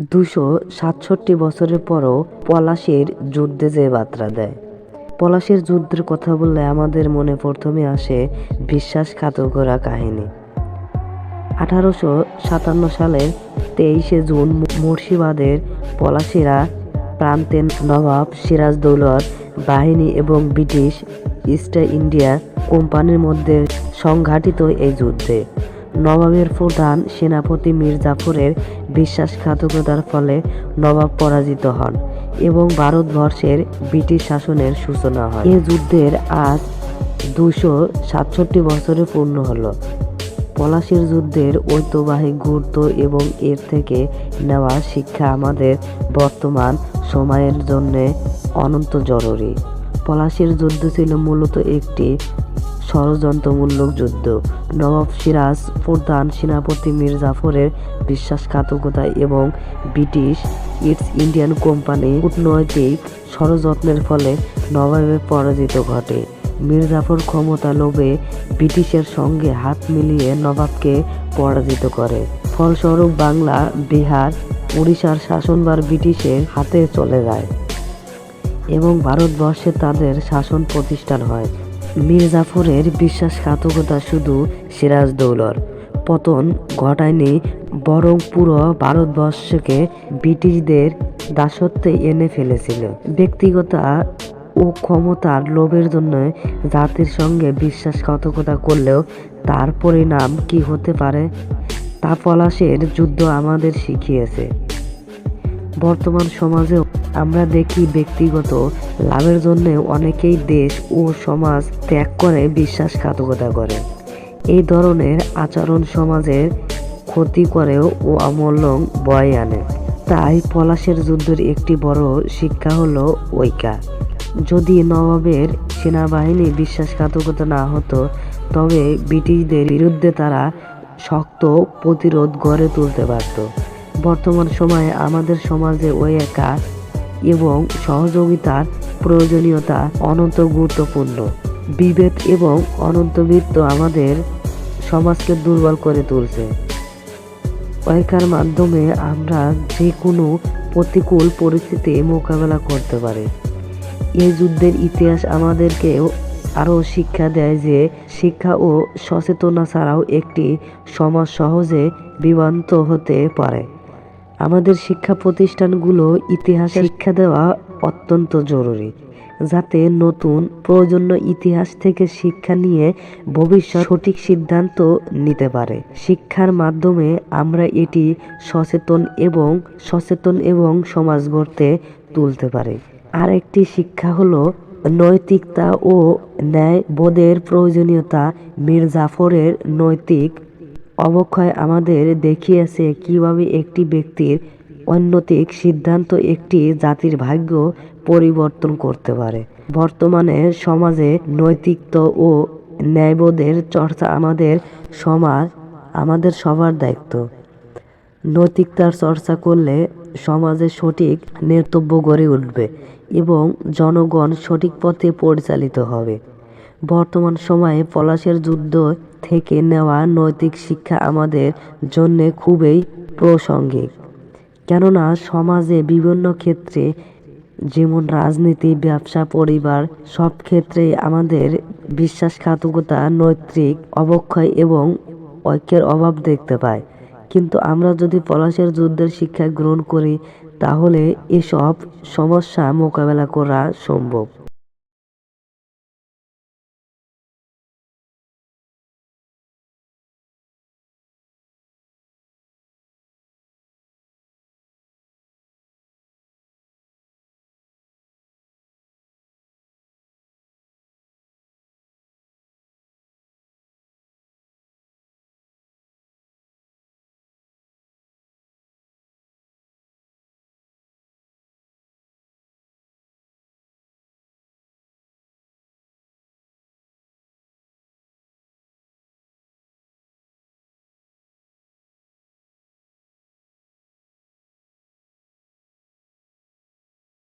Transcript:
দুশো সাতষট্টি বছরের পরও পলাশির যুদ্ধে যে বার্তা দেয়। পলাশির যুদ্ধের কথা বললে আমাদের মনে প্রথমে আসে বিশ্বাসঘাতকরা কাহিনী। আঠারোশো সাতান্ন সালের তেইশে জুন মুর্শিবাদের পলাশিরা প্রান্তে নবাব সিরাজদৌলত বাহিনী এবং ব্রিটিশ ইস্ট ইন্ডিয়া কোম্পানির মধ্যে সংঘাটিত এই যুদ্ধে। নবাবের প্রধান সেনাপতি মীর জাফরের বিশ্বাসঘাতকতার ফলে নবাব পরাজিত হন এবং ভারতবর্ষের ব্রিটিশ শাসনের সূচনা হয়। এই যুদ্ধের আজ দুশো সাতষট্টি বছরে পূর্ণ হলো। পলাশির যুদ্ধের ঐতিহ্যবাহী গুরুত্ব এবং এর থেকে নেওয়া শিক্ষা আমাদের বর্তমান সময়ের জন্য অনন্ত জরুরি। পলাশির যুদ্ধ ছিল মূলত একটি ষড়যন্ত্রমূলক যুদ্ধ। নবাব সিরাজ, প্রধান সেনাপতি মীর জাফরের বিশ্বাসঘাতকতা এবং ব্রিটিশ ইস্ট ইন্ডিয়ান কোম্পানি কূটনৈতিক ষড়যন্ত্রের ফলে নবাবের পরাজিত ঘটে। মীর জাফর ক্ষমতা লোভে ব্রিটিশের সঙ্গে হাত মিলিয়ে নবাবকে পরাজিত করে। ফলস্বরূপ বাংলা, বিহার, উড়িষ্যার শাসনভার ব্রিটিশের হাতে চলে যায় এবং ভারতবর্ষে তাদের শাসন প্রতিষ্ঠান হয়। মীর জাফরের বিশ্বাসঘাতকতা শুধু সিরাজদৌলর। পতন ঘটায়নি, বরং পুরো ভারতবর্ষকে ব্রিটিশদের দাসত্বে এনে ফেলেছিল। ব্যক্তিগত ও ক্ষমতার লোভের জন্য জাতির সঙ্গে বিশ্বাসঘাতকতা করলেও তার পরিণাম কি হতে পারে তা পলাশের যুদ্ধ আমাদের শিখিয়েছে। বর্তমান সমাজেও আমরা দেখি ব্যক্তিগত লাভের জন্য অনেকেই দেশ ও সমাজ ত্যাগ করে বিশ্বাসঘাতকতা করে। এই ধরনের আচরণ সমাজের ক্ষতি করেও ও অমূল্য বয় আনে। তাই পলাশের যুদ্ধের একটি বড় শিক্ষা হলো ঐকা যদি নবাবের সেনাবাহিনী বিশ্বাসঘাতকতা না হতো, তবে ব্রিটিশদের বিরুদ্ধে তারা শক্ত প্রতিরোধ গড়ে তুলতে পারত। বর্তমান সময়ে আমাদের সমাজে ওই একা এবং সহযোগিতার প্রয়োজনীয়তা অনন্ত গুরুত্বপূর্ণ। বিভেদ এবং অনন্তবৃত্ত আমাদের সমাজকে দুর্বল করে তুলছে। ঐকার মাধ্যমে আমরা যে কোনো প্রতিকূল পরিস্থিতি মোকাবেলা করতে পারি। এই যুদ্ধের ইতিহাস আমাদেরকে আরও শিক্ষা দেয় যে শিক্ষা ও সচেতনা ছাড়াও একটি সমাজ সহজে বিভ্রান্ত হতে পারে। আমাদের শিক্ষা প্রতিষ্ঠানগুলো ইতিহাস শিক্ষা দেওয়া অত্যন্ত জরুরি যাতে নতুন প্রয়োজনীয় ইতিহাস থেকে শিক্ষা নিয়ে ভবিষ্যৎ সঠিক সিদ্ধান্ত নিতে পারে। শিক্ষার মাধ্যমে আমরা এটি সচেতন এবং সচেতন এবং সমাজ গড়তে তুলতে পারে। আরেকটি শিক্ষা হলো নৈতিকতা ও ন্যায় বোধের প্রয়োজনীয়তা। মীর জাফরের নৈতিক অবক্ষয় আমাদের দেখিয়েছে কীভাবে একটি ব্যক্তির অনৈতিক সিদ্ধান্ত একটি জাতির ভাগ্য পরিবর্তন করতে পারে। বর্তমানে সমাজে নৈতিকতা ও ন্যায়বোধের চর্চা আমাদের সমাজ, আমাদের সবার দায়িত্ব। নৈতিকতার চর্চা করলে সমাজে সঠিক নেতব্য গড়ে উঠবে এবং জনগণ সঠিক পথে পরিচালিত হবে। বর্তমান সময়ে পলাশের যুদ্ধ থেকে নেওয়া নৈতিক শিক্ষা আমাদের জন্য খুবই প্রাসঙ্গিক। কেননা সমাজে বিভিন্ন ক্ষেত্রে যেমন রাজনীতি, ব্যবসা, পরিবার, সব ক্ষেত্রে আমাদের বিশ্বাসঘাতকতা, নৈতিক অবক্ষয় এবং ঐক্যের অভাব দেখতে পাই কিন্তু আমরা যদি পলাশের যুদ্ধের শিক্ষা গ্রহণ করি, তাহলে এসব সমস্যা মোকাবেলা করা সম্ভব।